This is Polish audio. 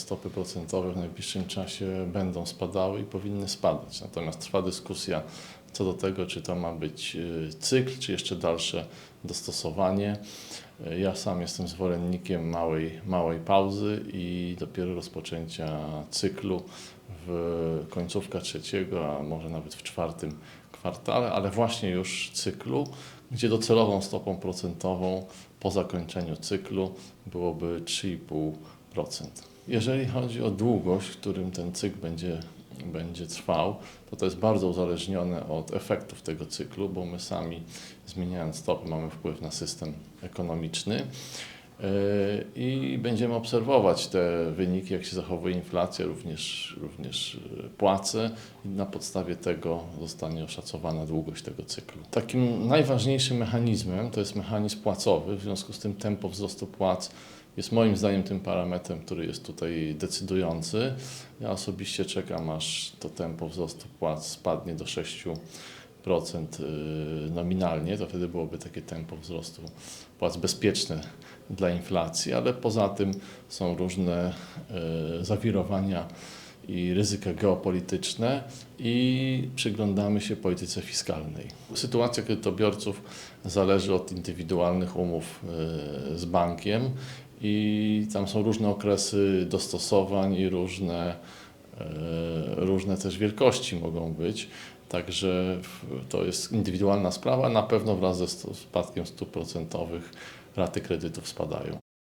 stopy procentowe w najbliższym czasie będą spadały i powinny spadać. Natomiast trwa dyskusja co do tego, czy to ma być y, cykl, czy jeszcze dalsze dostosowanie. Y, Ja sam jestem zwolennikiem małej, małej pauzy i dopiero rozpoczęcia cyklu w końcówka trzeciego, a może nawet w czwartym kwartale, ale właśnie już cyklu, gdzie docelową stopą procentową po zakończeniu cyklu byłoby 3,5%. Jeżeli chodzi o długość, którym ten cykl będzie, będzie trwał, to to jest bardzo uzależnione od efektów tego cyklu, bo my sami zmieniając stopy mamy wpływ na system ekonomiczny. Yy, I będziemy obserwować te wyniki, jak się zachowuje inflacja, również, również yy, płace i na podstawie tego zostanie oszacowana długość tego cyklu. Takim najważniejszym mechanizmem to jest mechanizm płacowy, w związku z tym tempo wzrostu płac jest moim zdaniem tym parametrem, który jest tutaj decydujący. Ja osobiście czekam, aż to tempo wzrostu płac spadnie do 6% yy, nominalnie, to wtedy byłoby takie tempo wzrostu płac bezpieczne dla inflacji, ale poza tym są różne e, zawirowania i ryzyka geopolityczne i przyglądamy się polityce fiskalnej. Sytuacja kredytobiorców zależy od indywidualnych umów e, z bankiem i tam są różne okresy dostosowań i różne, e, różne też wielkości mogą być. Także to jest indywidualna sprawa. Na pewno wraz ze spadkiem stóp procentowych raty kredytów spadają.